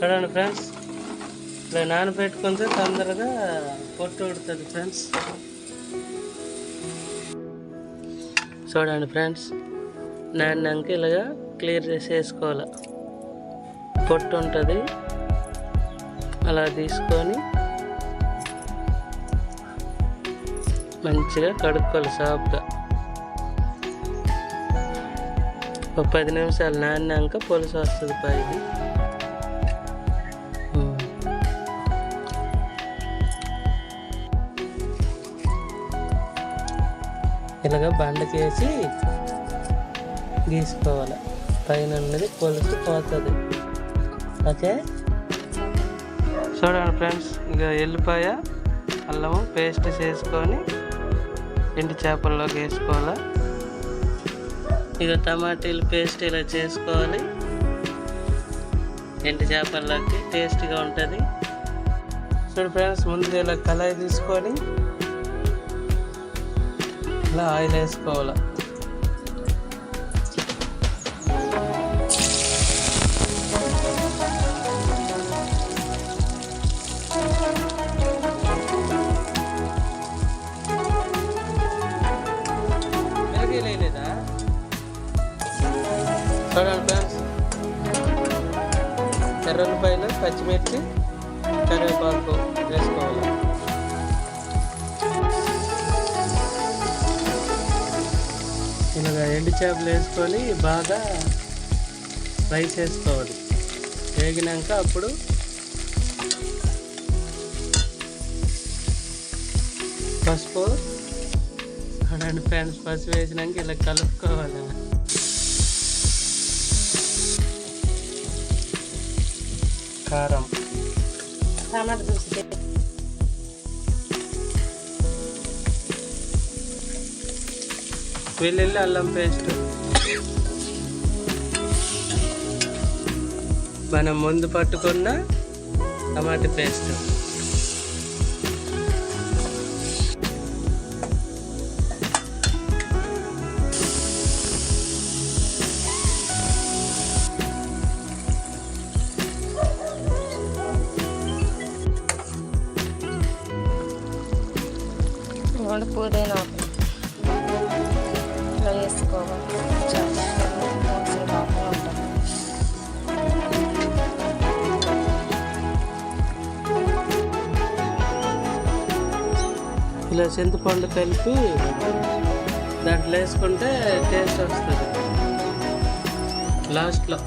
చూడండి ఫ్రెండ్స్ ఇలా నానబెట్టుకుంటే తొందరగా పొట్టు ఉడుతుంది ఫ్రెండ్స్. చూడండి ఫ్రెండ్స్ నానాక ఇలాగా క్లియర్ చేసేసుకోవాలి పొట్టు ఉంటుంది అలా తీసుకొని మంచిగా కడుక్కోవాలి సాఫ్గా ఒక పది నిమిషాలు నానాక పులుసు వస్తుంది పైకి. ఇలాగ బండకేసి గీసుకోవాలి. పైన ఉన్నది పులుసు పోతుంది. ఓకే? చూడండి ఫ్రెండ్స్ ఇక ఎల్లిపాయ అల్లము పేస్ట్ చేసుకొని ఎండు చేపల్లోకి వేసుకోవాలి? ఇక టమాటీలు పేస్ట్ ఇలా చేసుకోవాలి. ఎండు చేపల్లోకి టేస్ట్గా ఉంటుంది. చూడు ఫ్రెండ్స్ ముందు ఇలా కళాయి తీసుకొని ఇలా ఆయిల్ వేసుకోవాలి లేదా చూడండి ఫ్రెండ్స్ పైన పచ్చిమిర్చి కరివేపాకు ఎండు చేపలు వేసుకొని బాగా ఫ్రై చేసుకోవాలి. వేగినాక అప్పుడు పసుపు రెండు ఫ్రెండ్స్ పసుపు వేసినాక ఇలా కలుపుకోవాలి. కారం. టమాటా చూసి వెల్లుల్లి అల్లం పేస్ట్. మనం ముందు పట్టుకున్న టమాటా పేస్ట్. ఇవ్వండి ఇలా చింతపండు కలిపి దాంట్లో వేసుకుంటే టేస్ట్ వస్తుంది. లాస్ట్లో